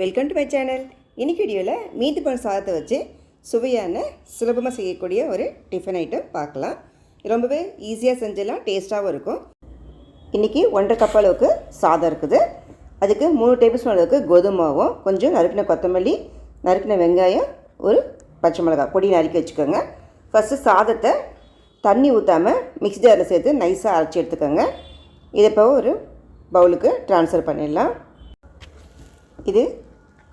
Welcome to my channel இன்றைக்கி வீடியோவில் மீதி பழம் சாதத்தை வச்சு சுவையான சுலபமாக செய்யக்கூடிய ஒரு டிஃபன் ஐட்டம் பார்க்கலாம். ரொம்பவே ஈஸியாக செஞ்சலாம் டேஸ்ட்டாகவும் இருக்கும். இன்றைக்கி ஒன்றரை கப் அளவுக்கு சாதம் இருக்குது. அதுக்கு மூணு டேபிள் ஸ்பூன் அளவுக்கு கோதுமாவும் கொஞ்சம் நறுக்கின கொத்தமல்லி நறுக்கின வெங்காயம் ஒரு பச்சை மிளகாய் பொடி நறுக்கி வச்சுக்கோங்க. ஃபஸ்ட்டு சாதத்தை தண்ணி ஊற்றாமல் மிக்ஸி ஜாரில் சேர்த்து நைஸாக அரைச்சி எடுத்துக்கோங்க. இதை இப்போ ஒரு பவுலுக்கு ட்ரான்ஸ்ஃபர் பண்ணிடலாம். இது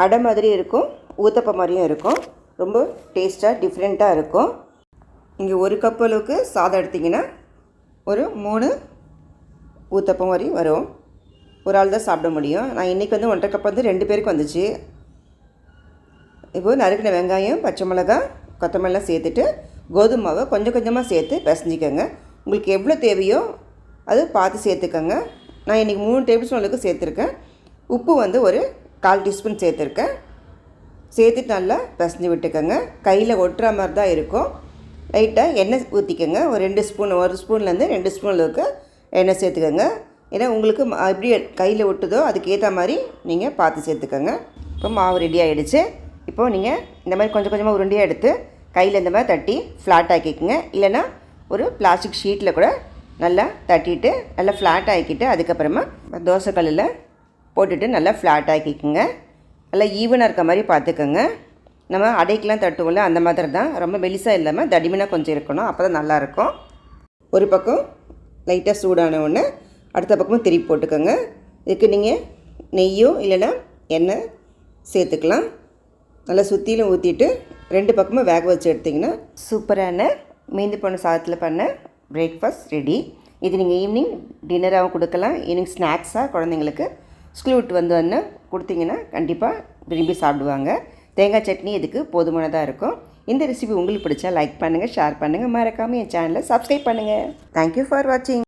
அடை மாதிரி இருக்கும் ஊத்தப்பம் மாதிரியும் இருக்கும். ரொம்ப டேஸ்ட்டாக டிஃப்ரெண்ட்டாக இருக்கும். இங்கே ஒரு கப் அளவுக்கு சாதம் எடுத்திங்கன்னா ஒரு மூணு ஊத்தப்பம் மாதிரி வரும். ஒரு ஆள் தான் சாப்பிட முடியும். நான் இன்றைக்கி வந்து ஒன்றரை கப் வந்து ரெண்டு பேருக்கு வந்துச்சு. இப்போது நறுக்கின வெங்காயம் பச்சை மிளகாய் கொத்தமல்லாம் சேர்த்துட்டு கோதுமை மாவை கொஞ்சம் கொஞ்சமாக சேர்த்து பிசைஞ்சிக்கோங்க. உங்களுக்கு எவ்வளோ தேவையோ அது பார்த்து சேர்த்துக்கோங்க. நான் இன்றைக்கி மூணு டேபிள் ஸ்பூன் அளவுக்கு சேர்த்துருக்கேன். உப்பு வந்து ஒரு கால் டீஸ்பூன் சேர்த்துருக்கேன். சேர்த்துட்டு நல்லா பிசைஞ்சு விட்டுக்கோங்க. கையில் ஒட்டுற மாதிரி தான் இருக்கும். லைட்டாக எண்ணெய் ஊற்றிக்கோங்க ஒரு ரெண்டு ஸ்பூன் ஒரு ஸ்பூன்லேருந்து ரெண்டு ஸ்பூன் அளவுக்கு எண்ணெய் சேர்த்துக்கோங்க. ஏன்னா உங்களுக்கு எப்படி கையில் ஒட்டுதோ அதுக்கேற்ற மாதிரி நீங்கள் பார்த்து சேர்த்துக்கோங்க. இப்போ மாவு ரெடி ஆகிடுச்சு இப்போது நீங்கள் இந்த மாதிரி கொஞ்சம் கொஞ்சமாக உருண்டையாக எடுத்து கையில் இந்த மாதிரி தட்டி ஃப்ளாட் ஆக்கிக்கோங்க. இல்லைன்னா ஒரு பிளாஸ்டிக் ஷீட்டில் கூட நல்லா தட்டிட்டு நல்லா ஃப்ளாட் ஆக்கிட்டு அதுக்கப்புறமா தோசைக்கல்லில் போட்டுட்டு நல்லா ஃப்ளாட் ஆக்கிக்கோங்க. நல்லா ஈவனாக இருக்க மாதிரி பார்த்துக்கோங்க. நம்ம அடைக்கெலாம் தட்டுவோம்ல அந்த மாதிரி தான். ரொம்ப மெலிசாக இல்லாமல் தடிமனாக கொஞ்சம் இருக்கணும். அப்போ தான் நல்லாயிருக்கும் ஒரு பக்கம் லைட்டாக சூடான ஒன்று அடுத்த பக்கமும் திருப்பி போட்டுக்கோங்க. இதுக்கு நீங்கள் நெய்யோ இல்லைன்னா எண்ணெய் சேர்த்துக்கலாம். நல்லா சுற்றிலும் ஊற்றிட்டு ரெண்டு பக்கமும் வேக வச்சு எடுத்திங்கன்னா சூப்பரான மீந்து போன சாதத்தில் பண்ண பிரேக்ஃபாஸ்ட் ரெடி இது நீங்கள் ஈவினிங் டின்னராகவும் கொடுக்கலாம். ஈவினிங் ஸ்நாக்ஸாக குழந்தைங்களுக்கு ஸ்கூல் விட்டு வந்து வந்து கொடுத்தீங்கன்னா கண்டிப்பாக விரும்பி சாப்பிடுவாங்க. தேங்காய் சட்னி இதுக்கு போதுமானதாக இருக்கும். இந்த ரெசிபி உங்களுக்கு பிடிச்சா லைக் பண்ணுங்கள் ஷேர் பண்ணுங்கள் மறக்காமல் என் சேனலை சப்ஸ்கிரைப் பண்ணுங்கள் தேங்க்யூ ஃபார் வாட்சிங்